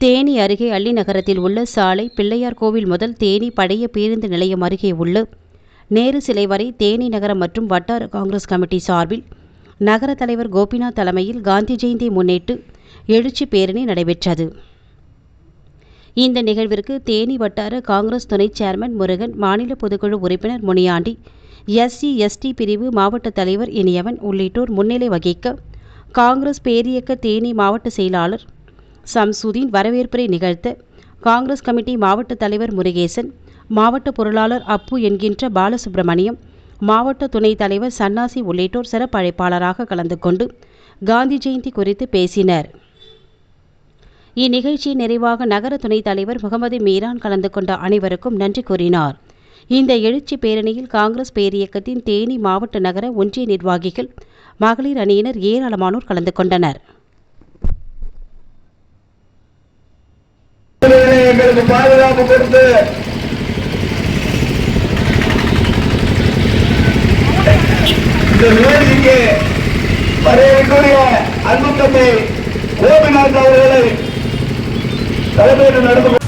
தேனி அருகே அள்ளி நகரத்தில் உள்ள சாலை பிள்ளையார் கோவில் முதல் தேனி பழைய பேருந்து நிலையம் அருகே உள்ள நேரு சிலை வரை தேனி நகரம் மற்றும் வட்டார காங்கிரஸ் கமிட்டி சார்பில் நகர தலைவர் கோபிநாத் தலைமையில் காந்தி ஜெயந்தி முன்னிட்டு எழுச்சி பேரணி நடைபெற்றது. இந்த நிகழ்விற்கு தேனி வட்டார காங்கிரஸ் துணை சேர்மன் முருகன் மாநில பொதுக்குழு உறுப்பினர் முனியாண்டி எஸ்சி எஸ்டி பிரிவு மாவட்ட தலைவர் இனியவன் உள்ளிட்டோர் முன்னிலை வகிக்க காங்கிரஸ் பேரியக்க தேனி மாவட்ட செயலாளர் சம்சுதீன் வரவேற்புரை நிகழ்த்த காங்கிரஸ் கமிட்டி மாவட்ட தலைவர் முருகேசன் மாவட்ட பொருளாளர் அப்பு என்கின்ற பாலசுப்பிரமணியம் மாவட்ட துணைத் தலைவர் சன்னாசி உள்ளிட்டோர் சிறப்பு அழைப்பாளராக கலந்து கொண்டு காந்தி ஜெயந்தி குறித்து பேசினர். இந்நிகழ்ச்சியின் நிறைவாக நகர துணைத் தலைவர் முகமது மீரான் கலந்து கொண்ட அனைவருக்கும் நன்றி கூறினார். இந்த எழுச்சி பேரணியில் காங்கிரஸ் பேரியக்கத்தின் தேனி மாவட்ட நகர ஒன்றிய நிர்வாகிகள் மகளிர் அணியினர் ஏராளமானோர் கலந்து கொண்டனர். எங்களுக்கு பாதுகாப்பு கொடுத்து. இந்த நிகழ்ச்சிக்கு வரவேற்கக்கூடிய அன்பு தந்தை கோபிநாத் அவர்களை தலைமையில் நடந்து